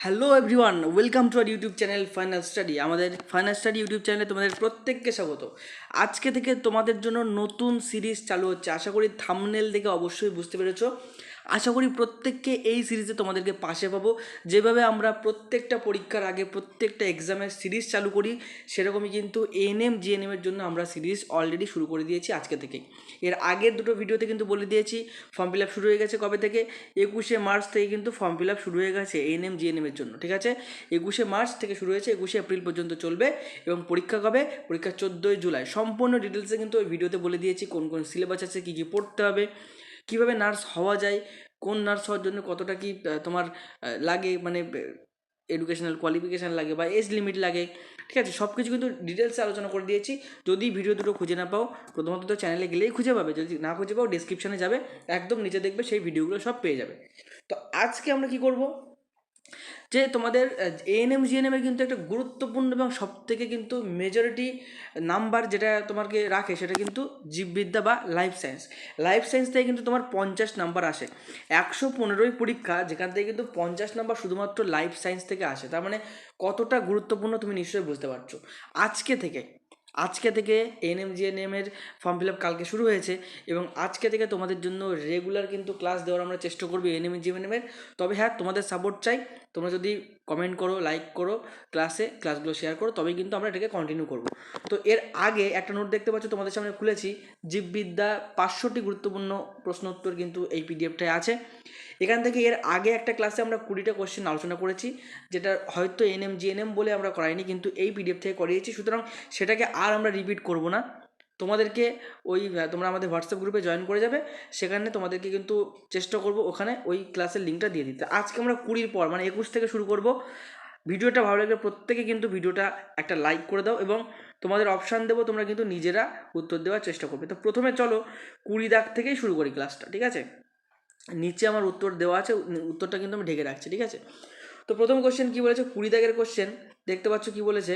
Hello everyone welcome to our YouTube channel final study আমাদের final study YouTube চ্যানেলে তোমাদের প্রত্যেককে স্বাগত। আজকে থেকে তোমাদের জন্য নতুন সিরিজ চালু হচ্ছে। আশা করি থামনেল দেখে অবশ্যই বুঝতে পেরেছ। আশা করি প্রত্যেককে এই সিরিজে তোমাদেরকে পাশে পাবো। যেভাবে আমরা প্রত্যেকটা পরীক্ষার আগে প্রত্যেকটা এক্সামের সিরিজ চালু করি, সেরকমই কিন্তু এনএম জিএনএম এর জন্য আমরা সিরিজ অলরেডি শুরু করে দিয়েছি আজকে থেকেই। এর আগের দুটো ভিডিওতে কিন্তু বলে দিয়েছি ফর্ম ফিল আপ শুরু হয়ে গেছে কবে থেকে? একুশে মার্চ থেকে কিন্তু ফর্ম ফিল আপ শুরু হয়ে গেছে এএনএম জিএনএম এর জন্য, ঠিক আছে? একুশে মার্চ থেকে শুরু হয়েছে, একুশে এপ্রিল পর্যন্ত চলবে এবং পরীক্ষা কবে? পরীক্ষা চোদ্দোই জুলাই। সম্পূর্ণ ডিটেলসে কিন্তু ওই ভিডিওতে বলে দিয়েছি কোন কোন সিলেবাস আছে, কী কী পড়তে হবে। কীভাবে নার্স হওয়া যায়? কোন নার্স হওয়ার জন্য কতটা কি তোমার লাগে? মানে এডুকেশনাল কোয়ালিফিকেশান লাগে বা এজ লিমিট লাগে? ঠিক আছে সব কিছু কিন্তু ডিটেলসে আলোচনা করে দিয়েছি। যদি ভিডিও দুটো খুঁজে না পাও, প্রথমত তো চ্যানেলে গেলেই খুঁজে পাবে। যদি না খুঁজে পাও ডিসক্রিপশানে যাবে। একদম নিচে দেখবে, সেই ভিডিওগুলো সব পেয়ে যাবে। তো আজকে আমরা কি করব? যে তোমাদের এএনএম জিএনএম এর কিন্তু একটা গুরুত্বপূর্ণ এবং সব থেকে কিন্তু মেজরিটি নাম্বার যেটা তোমাকে রাখে সেটা কিন্তু জীববিদ্যা বা লাইফ সায়েন্স লাইফ সায়েন্স থেকে কিন্তু তোমার পঞ্চাশ নাম্বার আসে। একশো পনেরোই পরীক্ষা, যেখান থেকে কিন্তু পঞ্চাশ নাম্বার শুধুমাত্র লাইফ সায়েন্স থেকে আসে। তার মানে কতটা গুরুত্বপূর্ণ তুমি নিশ্চয়ই বুঝতে পারছ। আজকে থেকে আজকে থেকে এনএম জিএনএম এর ফর্ম ফিল আপ কালকে শুরু হয়েছে এবং আজকে থেকে তোমাদের জন্য রেগুলার কিন্তু ক্লাস দেওয়ার আমরা চেষ্টা করব এনএম জিএনএম এর। তবে হ্যাঁ তোমাদের সাপোর্ট চাই। তোমরা যদি কমেন্ট করো লাইক করো ক্লাসে ক্লাসগুলো শেয়ার করো, তবেই কিন্তু আমরা এটাকে কন্টিনিউ করব। তো এর আগে একটা নোট দেখতে পাচ্ছ, তোমাদের সামনে খুলেছি, জীববিদ্যা পাঁচশোটি গুরুত্বপূর্ণ প্রশ্ন উত্তর কিন্তু এই পিডিএফটায় আছে। এখান থেকে এর আগে একটা ক্লাসে আমরা কুড়িটা কোশ্চেন আলোচনা করেছি, যেটা হয়তো এনএম জিএনএম বলে আমরা করাইনি, কিন্তু এই পিডিএফ থেকে করিয়েছি, সুতরাং সেটাকে আর আমরা রিপিট করব না। তোমাদেরকে ওই তোমরা আমাদের হোয়াটসঅ্যাপ গ্রুপে জয়েন করে যাবে। সেখানে তোমাদেরকে কিন্তু চেষ্টা করব ওখানে ওই ক্লাসের লিঙ্কটা দিয়ে দিতে। আজকে আমরা কুড়ির পর মানে একুশ থেকে শুরু করব। ভিডিওটা ভালো লাগলে প্রত্যেকে কিন্তু ভিডিওটা একটা লাইক করে দাও এবং তোমাদের অপশান দেবো, তোমরা কিন্তু নিজেরা উত্তর দেওয়ার চেষ্টা করবে। তো প্রথমে চলো কুড়ি দাগ থেকেই শুরু করি ক্লাসটা ঠিক আছে? নিচে আমার উত্তর দেওয়া আছে উত্তরটা কিন্তু আমি ঢেকে রাখছি, ঠিক আছে? তো প্রথম কোশ্চেন কি বলেছে? কুড়ি দাগের কোশ্চেন দেখতে পাচ্ছ কি বলেছে?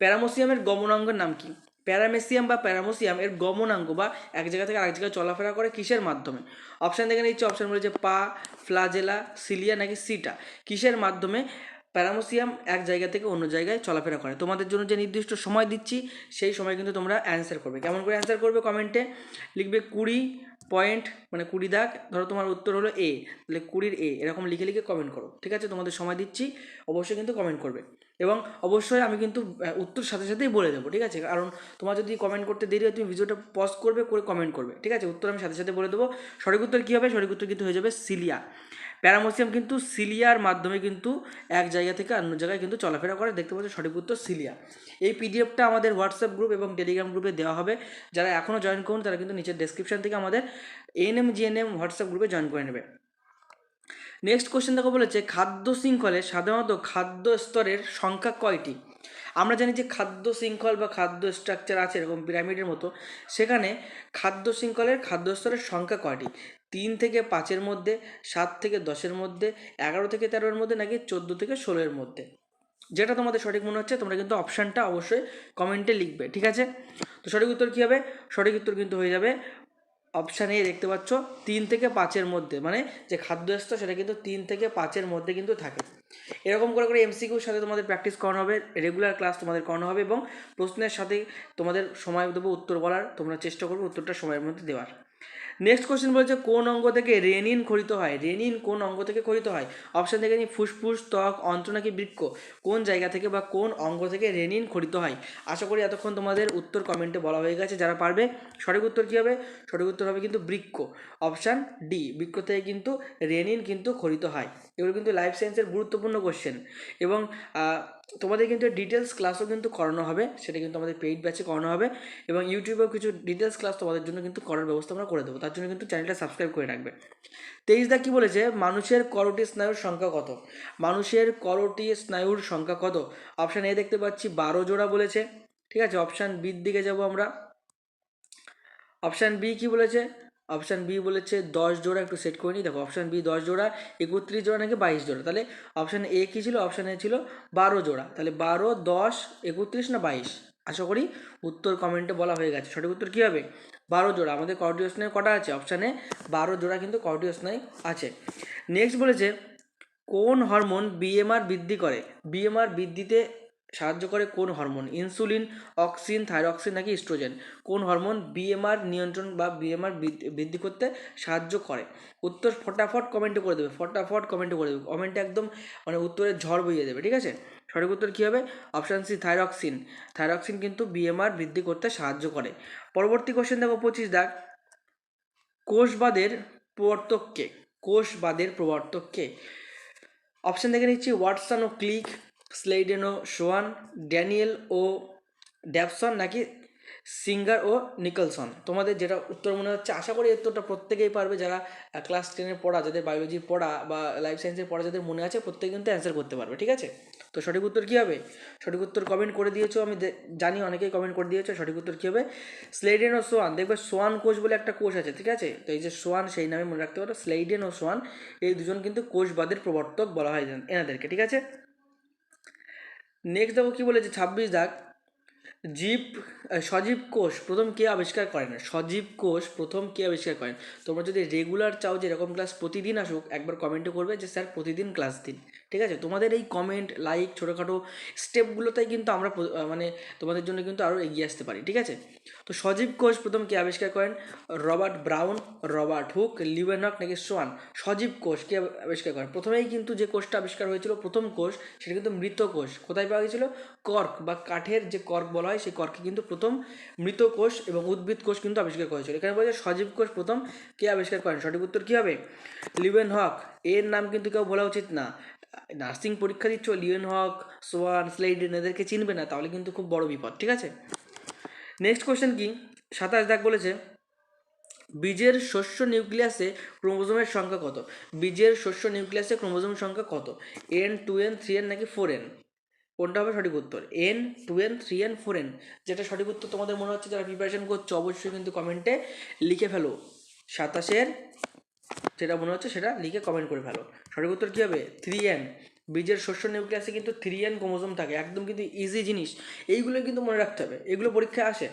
প্যারামোসিয়ামের গমনাঙ্গের নাম কি? প্যারামেসিয়াম বা প্যারামোসিয়াম এর গমনাঙ্গ বা এক জায়গা থেকে আরেক জায়গায় চলাফেরা করে কিসের মাধ্যমে? অপশান দেখে নিচ্ছে অপশান বলেছে পা, ফ্লাজেলা, সিলিয়া নাকি সিটা। কিসের মাধ্যমে? প্যারামোসিয়াম এক জায়গা থেকে অন্য জায়গায় চলাফেরা করে। তোমাদের জন্য যে নির্দিষ্ট সময় দিচ্ছি, সেই সময় কিন্তু তোমরা অ্যান্সার করবে। কেমন করে অ্যান্সার করবে কমেন্টে লিখবে কুড়ি পয়েন্ট মানে কুড়ি দাগ, ধরো তোমার উত্তর হলো এ তাহলে কুড়ির এ এরকম লিখে লিখে কমেন্ট করো, ঠিক আছে? তোমাদের সময় দিচ্ছি, অবশ্যই কিন্তু কমেন্ট করবে। এবং অবশ্যই আমি কিন্তু উত্তর সাথে সাথেই বলে দেবো, ঠিক আছে? কারণ তোমার যদি কমেন্ট করতে দেরি হয়, তুমি ভিডিওটা পজ করবে, করে কমেন্ট করবে, ঠিক আছে? উত্তর আমি সাথে সাথে বলে দেবো। সঠিক উত্তর কী হবে? সঠিক উত্তর কিন্তু হয়ে যাবে সিলিয়া। প্যারামোসিয়াম কিন্তু সিলিয়ার মাধ্যমে কিন্তু এক জায়গা থেকে অন্য জায়গায় কিন্তু চলাফেরা করে। দেখতে পাচ্ছ সঠিক উত্তর সিলিয়া। এই পিডিএফটা আমাদের হোয়াটসঅ্যাপ গ্রুপ এবং টেলিগ্রাম গ্রুপে দেওয়া হবে। যারা এখনও জয়েন করুন, তারা কিন্তু নিচের ডেসক্রিপশন থেকে আমাদের এএনএম জিএনএম হোয়াটসঅ্যাপ গ্রুপে জয়েন করে নেবে। নেক্সট কোশ্চেন দেখো বলেছে, খাদ্য শৃঙ্খলে সাধারণত খাদ্য স্তরের সংখ্যা কয়টি? আমরা জানি যে খাদ্য শৃঙ্খল বা খাদ্য স্ট্রাকচার আছে, এরকম পিরামিডের মতো। সেখানে খাদ্য শৃঙ্খলের খাদ্য স্তরের সংখ্যা কয়টি? তিন থেকে পাঁচের মধ্যে, সাত থেকে দশের মধ্যে, এগারো থেকে তেরোর মধ্যে নাকি চোদ্দ থেকে ষোলোর মধ্যে। যেটা তোমাদের সঠিক মনে হচ্ছে, তোমরা কিন্তু অপশানটা অবশ্যই কমেন্টে লিখবে, ঠিক আছে? তো সঠিক উত্তর কী হবে? সঠিক উত্তর কিন্তু হয়ে যাবে অপশান এ, দেখতে পাচ্ছ, তিন থেকে পাঁচের মধ্যে মানে যে খাদ্য স্তর সেটা কিন্তু তিন থেকে পাঁচের মধ্যে কিন্তু থাকে। এরকম করে করে এমসিকিউর সাথে তোমাদের প্র্যাকটিস করানো হবে রেগুলার ক্লাস তোমাদের করানো হবে এবং প্রশ্নের সাথে তোমাদের সময় দেবো উত্তর বলার, তোমরা চেষ্টা করবে উত্তরটা সময়ের মধ্যে দেওয়ার। নেক্সট কোশ্চেন বলছে, কোন অঙ্গ থেকে রেনিন খরিত হয়? রেনিন কোন অঙ্গ থেকে খরিত হয়? অপশান থেকে নিই, ফুসফুস, ত্বক, অন্ত্র নাকি বৃক্ষ কোন জায়গা থেকে বা কোন অঙ্গ থেকে রেনিন খরিত হয়? আশা করি এতক্ষণ তোমাদের উত্তর কমেন্টে বলা হয়ে গেছে, যারা পারবে। সঠিক উত্তর কী হবে? সঠিক উত্তর হবে কিন্তু বৃক্ষ অপশান ডি বৃক্ষ থেকে কিন্তু রেনিন কিন্তু খরিত হয়। এগুলো কিন্তু লাইফ সায়েন্সের গুরুত্বপূর্ণ কোশ্চেন এবং তোমাদের কিন্তু ডিটেলস ক্লাসও কিন্তু করানো হবে, সেটা কিন্তু আমাদের পেইড ব্যাচে করানো হবে, এবং ইউটিউবেও কিছু ডিটেলস ক্লাস তোমাদের জন্য কিন্তু করার ব্যবস্থা আমরা করে দেবো, তার জন্য কিন্তু চ্যানেলটা সাবস্ক্রাইব করে রাখবে। তেইশ দা কী বলেছে? মানুষের করোটি স্নায়ুর সংখ্যা কত? মানুষের করোটি স্নায়ুর সংখ্যা কত? অপশান এ দেখতে পাচ্ছি, বারো জোড়া বলেছে, ঠিক আছে? অপশান বির দিকে যাব আমরা। অপশান বি কি বলেছে? অপশান বি বলেছে দশ জোড়া, একটু সেট করে নিই। দেখো অপশান বি দশ জোড়া, একত্রিশ জোড়া নাকি বাইশ জোড়া? তাহলে অপশান এ কী ছিল? অপশান এ ছিল বারো জোড়া। তাহলে বারো, দশ, একত্রিশ না বাইশ? আশা করি উত্তর কমেন্টে বলা হয়ে গেছে। সঠিক উত্তর কী হবে? বারো জোড়া। আমাদের কর্ডিও স্নায়ু কটা আছে? অপশানে বারো জোড়া কিন্তু কর্ডিও স্নায়ু আছে। নেক্সট বলেছে, কোন হরমোন বিএমআর বৃদ্ধি করে? বিএমআর বৃদ্ধিতে সাহায্য করে কোন হরমোন? ইনসুলিন, অক্সিন, থাইরক্সিন নাকি ইস্ট্রোজেন? কোন হরমোন বিএমআর নিয়ন্ত্রণ বা বিএমআর বৃদ্ধি করতে সাহায্য করে? উত্তর ফটাফট কমেন্টে করে দেবে, ফটাফট কমেন্টে করে দেবে। কমেন্টে একদম মানে উত্তরের ঝড় বইয়ে দেবে, ঠিক আছে? সঠিক উত্তর কী হবে? Option C thyroxine. থাইরক্সিন কিন্তু বিএমআর বৃদ্ধি করতে সাহায্য করে। পরবর্তী কোশ্চেন দেখো, পঁচিশ দাগ। কোষবাদের প্রবর্তককে কোষবাদের প্রবর্তককে অপশান দেখে নিচ্ছি ওয়াটসন ও ক্লিক স্লেইডেন সোয়ান, ড্যানিয়েল ও ড্যাপসন নাকি সিঙ্গার ও নিকলসন? তোমাদের যেটা উত্তর মনে হচ্ছে, আশা করি উত্তরটা প্রত্যেকেই পারবে যারা ক্লাস টেনের পড়া, যাদের বায়োলজির পড়া বা লাইফ সায়েন্সের পড়া যাদের মনে আছে, প্রত্যেকে কিন্তু অ্যান্সার করতে পারবে, ঠিক আছে? তো সঠিক উত্তর কী হবে? সঠিক উত্তর কমেন্ট করে দিয়েছ, আমি জানি অনেকেই কমেন্ট করে দিয়েছ, সঠিক উত্তর কী হবে? স্লেইডেন ও সোয়ান, দেখবে সোয়ান কোষ বলে একটা কোষ আছে, ঠিক আছে? তো এই যে সোয়ান, সেই নামে মনে রাখতে পারো, স্লেইডেন ও সোয়ান, এই দুজন কিন্তু কোষবাদের প্রবর্তক বলা হয় এনাদেরকে, ঠিক আছে? নেক্সট দেখো কী বলেছে, ছাব্বিশ দাগ। জীব সজীব কোষ প্রথম কে আবিষ্কার করেন সজীব কোষ প্রথম কে আবিষ্কার করেন তোমরা যদি রেগুলার চাও যে এরকম ক্লাস প্রতিদিন আসুক, একবার কমেন্টে করবে যে, স্যার, প্রতিদিন ক্লাস দিন। ঠিক আছে? তোমাদের এই কমেন্ট লাইক ছোটোখাটো স্টেপগুলোতেই কিন্তু আমরা মানে তোমাদের জন্য কিন্তু আরও এগিয়ে আসতে পারি, ঠিক আছে? তো সজীব কোষ প্রথম কে আবিষ্কার করেন? Robert Brown, Robert Hooke Leeuwenhoek নাকি সোয়ান সজীব কোষ কে আবিষ্কার করেন? প্রথমেই কিন্তু যে কোষটা আবিষ্কার হয়েছিল, প্রথম কোষ, সেটা কিন্তু মৃত কোষ। কোথায় পাওয়া গেছিল? কর্ক বা কাঠের যে কর্ক বলা হয়, সেই কর্কে কিন্তু প্রথম মৃত কোষ এবং উদ্ভিদ কোষ কিন্তু আবিষ্কার করেছিল। এখানে বলা যায় সজীব কোষ প্রথম কে আবিষ্কার করেন? সঠিক উত্তর কী হবে? লিওয়েন হক এর নাম কিন্তু কেউ বলা উচিত না। নার্সিং পরীক্ষা দিচ্ছ, লিওন হক সোয়ান স্লেইডেন এদেরকে চিনবে না, তাহলে কিন্তু খুব বড় বিপদ, ঠিক আছে? নেক্সট কোশ্চেন কি? সাতাশ দাগ বলেছে, বীজের শস্য নিউক্লিয়াসে ক্রোমোজোমের সংখ্যা কত? বীজের শস্য নিউক্লিয়াসে ক্রোমোজোমের সংখ্যা কত? N two n three n নাকি ফোর এন কোনটা হবে সঠিক উত্তর? N two n three n four n যেটা সঠিক উত্তর তোমাদের মনে হচ্ছে, যারা প্রিপারেশন করছ, অবশ্যই কিন্তু কমেন্টে লিখে ফেলো। সাতাশের যেটা মনে হচ্ছে সেটা লিখে কমেন্ট করে ফেলো। সঠিক উত্তর কী হবে? থ্রি এন বীজের শস্য নিউক্লিয়াসে কিন্তু থ্রি এন ক্রোমোজোম থাকে, একদম কিন্তু ইজি জিনিস। এইগুলো কিন্তু মনে রাখতে হবে। এগুলো পরীক্ষায় আসে।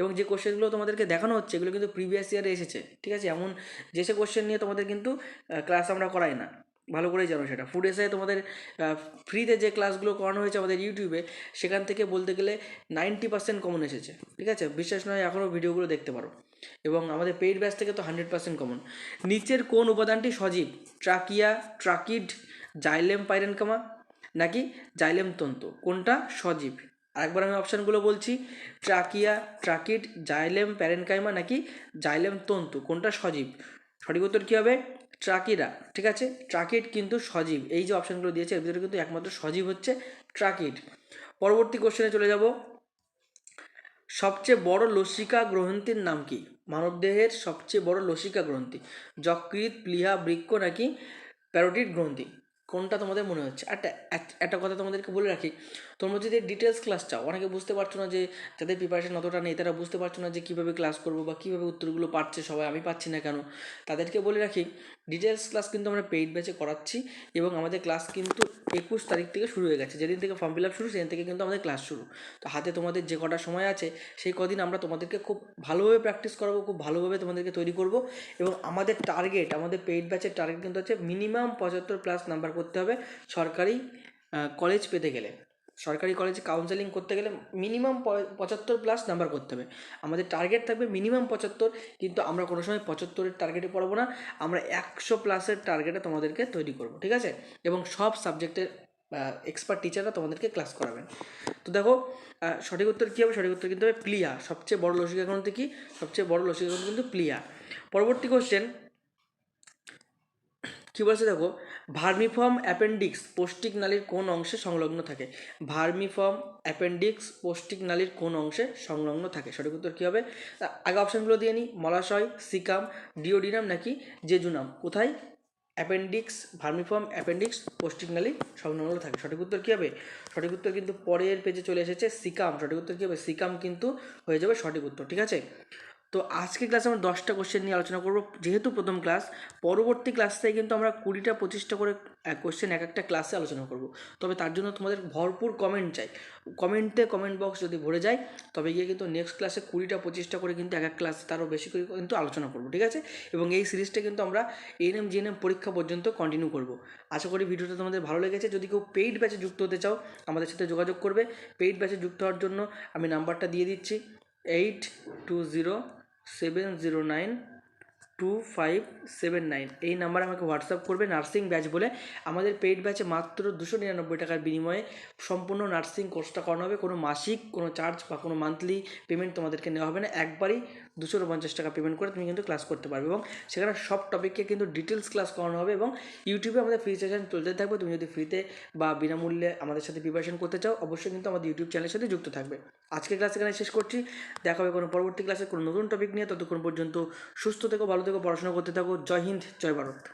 এবং যে কোশ্চেনগুলো তোমাদেরকে দেখানো হচ্ছে, এগুলো কিন্তু প্রিভিয়াস ইয়ারে এসেছে, ঠিক আছে? এমন যে সে কোশ্চেন নিয়ে তোমাদের কিন্তু ক্লাস আমরা করাই না। ভালো করেই জানো সেটা। ফুড এসে তোমাদের ফ্রিতে যে ক্লাসগুলো করানো হয়েছে আমাদের ইউটিউবে সেখান থেকে বলতে গেলে নাইনটি পার্সেন্ট কমন এসেছে, ঠিক আছে? বিশ্বাস নয় এখনও ভিডিওগুলো দেখতে পারো। এবং আমাদের পেইড ব্যাচ থেকে তো হান্ড্রেড পার্সেন্ট কমন নিচের কোন উপাদানটি সজীব? ট্রাকিয়া, ট্রাকিড, জাইলেম পাইরেনকামা নাকি জাইলেম তন্তু? কোনটা সজীব? আরেকবার আমি অপশানগুলো বলছি। ট্রাকিয়া, ট্রাকিড, জাইলেম প্যারেনকাইমা নাকি জাইলেম তন্তু? কোনটা সজীব? সঠিক উত্তর কী হবে? ট্রাকিরা, ঠিক আছে? ট্রাকিড কিন্তু সজীব। এই যে অপশানগুলো দিয়েছে, এর ভিতরে কিন্তু একমাত্র সজীব হচ্ছে ট্রাকিড। পরবর্তী কোশ্চেনে চলে যাব। সবচেয়ে বড় লসিকা গ্রন্থির নাম কি? মানবদেহের সবচেয়ে বড় লসিকা গ্রন্থি। যকৃত প্লিহা, বৃক্ষ নাকি প্যারোটিড গ্রন্থি? কোনটা তোমাদের মনে হচ্ছে? একটা একটা কথা তোমাদেরকে বলে রাখি। তোমরা যদি ডিটেলস ক্লাস চাও, অনেকে বুঝতে পারছ না যে যাদের প্রিপারেশন অতটা নেই, তারা বুঝতে পারছ না যে কীভাবে ক্লাস করব বা কীভাবে উত্তরগুলো পাচ্ছে সবাই, আমি পাচ্ছি না কেন? তাদেরকে বলে রাখি ডিটেলস ক্লাস কিন্তু আমরা পেইড ব্যাচে করাচ্ছি এবং আমাদের ক্লাস কিন্তু একুশ তারিখ থেকে শুরু হয়ে গেছে। যেদিন থেকে ফর্ম ফিল আপ শুরু, সেদিন থেকে কিন্তু আমাদের ক্লাস শুরু। তো হাতে তোমাদের যে কটা সময় আছে, সেই কদিন আমরা তোমাদেরকে খুব ভালোভাবে প্র্যাকটিস করাবো, খুব ভালোভাবে তোমাদেরকে তৈরি করব এবং আমাদের টার্গেট আমাদের পেইড ব্যাচের টার্গেট কিন্তু হচ্ছে মিনিমাম পঁচাত্তর প্লাস নাম্বার করতে হবে সরকারি কলেজ পেতে গেলে। সরকারি কলেজে কাউন্সেলিং করতে গেলে মিনিমাম পঁচাত্তর প্লাস নাম্বার করতে হবে। আমাদের টার্গেট থাকবে মিনিমাম পঁচাত্তর, কিন্তু আমরা কোনো সময় পঁচাত্তরের টার্গেটে পড়ব না। আমরা একশো প্লাসের টার্গেটে তোমাদেরকে তৈরি করব, ঠিক আছে? এবং সব সাবজেক্টের এক্সপার্ট টিচাররা তোমাদেরকে ক্লাস করাবেন। তো দেখো সঠিক উত্তর কী হবে? সঠিক উত্তর কিন্তু হবে প্লিয়া। সবচেয়ে বড় লসিকা গ্রন্থি কি? সবচেয়ে বড় লসিকা কিন্তু প্লিয়া। পরবর্তী কোশ্চেন কী বলছে দেখো? ভার্মিফর্ম অ্যাপেন্ডিক্স পৌষ্টিক নালীর কোন অংশে সংলগ্ন থাকে? ভার্মিফর্ম অ্যাপেন্ডিক্স পৌষ্টিক নালীর কোন অংশে সংলগ্ন থাকে? সঠিক উত্তর কী হবে? আগে অপশানগুলো দিয়ে নিই মলাশয়, সিকাম, ডিওডিনাম নাকি জেজুনাম? কোথায়? অ্যাপেন্ডিক্স, ভার্মিফর্ম অ্যাপেন্ডিক্স পৌষ্টিক নালী সংলগ্ন থাকে। সঠিক উত্তর কী হবে? সঠিক উত্তর কিন্তু পরের পেজে চলে এসেছে সিকাম। সঠিক উত্তর কী হবে? সিকাম কিন্তু হয়ে যাবে সঠিক উত্তর। ঠিক আছে? তো আজকে ক্লাসে আমরা দশটা কোশ্চেন নিয়ে আলোচনা করব। যেহেতু প্রথম ক্লাস পরবর্তী ক্লাস থেকে কিন্তু আমরা কুড়িটা, পঁচিশটা করে কোশ্চেন এক একটা ক্লাসে আলোচনা করব। তবে তার জন্য তোমাদের ভরপুর কমেন্ট চাই। কমেন্টে কমেন্ট বক্স যদি ভরে যায়, তবে গিয়ে কিন্তু নেক্সট ক্লাসে কুড়িটা, পঁচিশটা করে কিন্তু এক এক ক্লাসে তারও বেশি করে কিন্তু আলোচনা করব, ঠিক আছে? এবং এই সিরিজটা কিন্তু আমরা এএনএম জিএনএম পরীক্ষা পর্যন্ত কন্টিনিউ করব। আশা করি ভিডিওটা তোমাদের ভালো লেগেছে। যদি কেউ পেইড ব্যাচে যুক্ত হতে চাও, আমাদের সাথে যোগাযোগ করবে। পেইড ব্যাচে যুক্ত হওয়ার জন্য আমি নাম্বারটা দিয়ে দিচ্ছি eight two zero seven zero nine two five seven nine এই নাম্বারে আমাকে হোয়াটসঅ্যাপ করবে, নার্সিং ব্যাচ বলে। আমাদের পেইড ব্যাচে মাত্র দুশো নিরানব্বই টাকার বিনিময়ে সম্পূর্ণ নার্সিং কোর্সটা করানো হবে। কোনো মাসিক, কোনো চার্জ বা কোনো মান্থলি পেমেন্ট তোমাদেরকে নেওয়া হবে না। একবারই দুশো পঞ্চাশ টাকা পেমেন্ট করে তুমি কিন্তু ক্লাস করতে পারবে এবং সেখানে সব টপিককে কিন্তু ডিটেলস ক্লাস করানো হবে এবং ইউটিউবে আমাদের ফ্রি সেশন চলতে থাকবে। তুমি যদি ফ্রিতে বা বিনামূল্যে আমাদের সাথে প্রিপারেশন করতে চাও, অবশ্যই কিন্তু আমাদের ইউটিউব চ্যানেলের সাথে যুক্ত থাকবে। আজকের ক্লাস এখানে শেষ করছি। দেখা হবে কোনো পরবর্তী ক্লাসে কোনো নতুন টপিক নিয়ে। ততক্ষণ পর্যন্ত সুস্থ থেকো, ভালো থেকো পড়াশোনা করতে থাকো। জয় হিন্দ জয় ভারত।